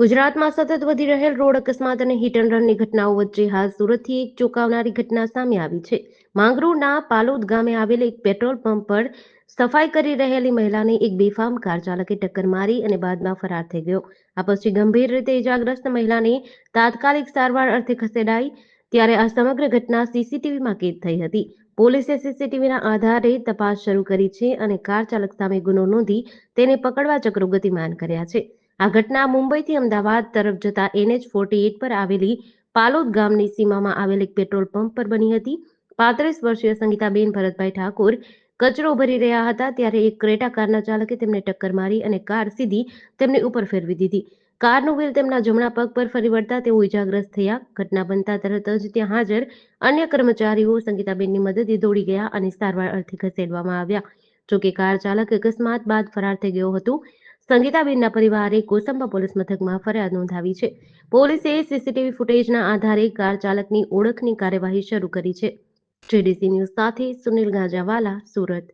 ગુજરાતમાં સતત વધી રહેલ રોડ અકસ્માત અને હિટ એન્ડ રનની ઘટનાઓ વચ્ચે હાલ સુરતથી એક ચોંકાવનારી ઘટના સામે આવી છે. માંગરોળના પાલોદ ગામે આવેલ એક પેટ્રોલ પંપ પર સફાઈ કરી રહેલી મહિલાને એક બેફામ કાર ચાલકે ટક્કર મારી અને બાદમાં ફરાર થઈ ગયો. આ પછી ગંભીર રીતે ઇજાગ્રસ્ત મહિલાને તાત્કાલિક સારવાર અર્થે ખસેડાઈ ત્યારે આ સમગ્ર ઘટના સીસીટીવીમાં કેદ થઈ હતી. પોલીસે સીસીટીવીના આધારે તપાસ શરૂ કરી છે અને કાર ચાલક સામે ગુનો નોંધી તેને પકડવા ચક્રો ગતિમાન કર્યા છે. આ ઘટના મુંબઈથી અમદાવાદ તરફ જતા એનએચ ફોર્ટી એટ પર આવેલી પાલોદ ગામની સીમામાં આવેલ એક પેટ્રોલ પંપ પર બની હતી. પાંત્રીસ વર્ષીય સંગીતાબેન ભરતભાઈ ઠાકોર કચરો ભરી રહ્યા હતા ત્યારે એક ક્રેટા કારના ચાલકે તેમને ટક્કર મારી અને કાર સીધી તેમની ઉપર ફેરવી દીધી. કારનું વ્હીલ તેમના જમણા પગ પર ફરી વળતા તેઓ ઇજાગ્રસ્ત થયા. ઘટના બનતા તરત જ ત્યાં હાજર અન્ય કર્મચારીઓ સંગીતાબેનની મદદે દોડી ગયા અને સારવાર અર્થે ખસેડવામાં આવ્યા. જોકે કાર ચાલક અકસ્માત બાદ ફરાર થઈ ગયો હતો. સંગીતાબેનના પરિવારે કોસંબા પોલીસ મથકમાં ફરિયાદ નોંધાવી છે. પોલીસે સીસીટીવી ફૂટેજના આધારે કાર ચાલકની ઓળખની કાર્યવાહી શરૂ કરી છે. જેડીસી ન્યૂઝ સાથે સુનિલ ગાજાવાલા, સુરત.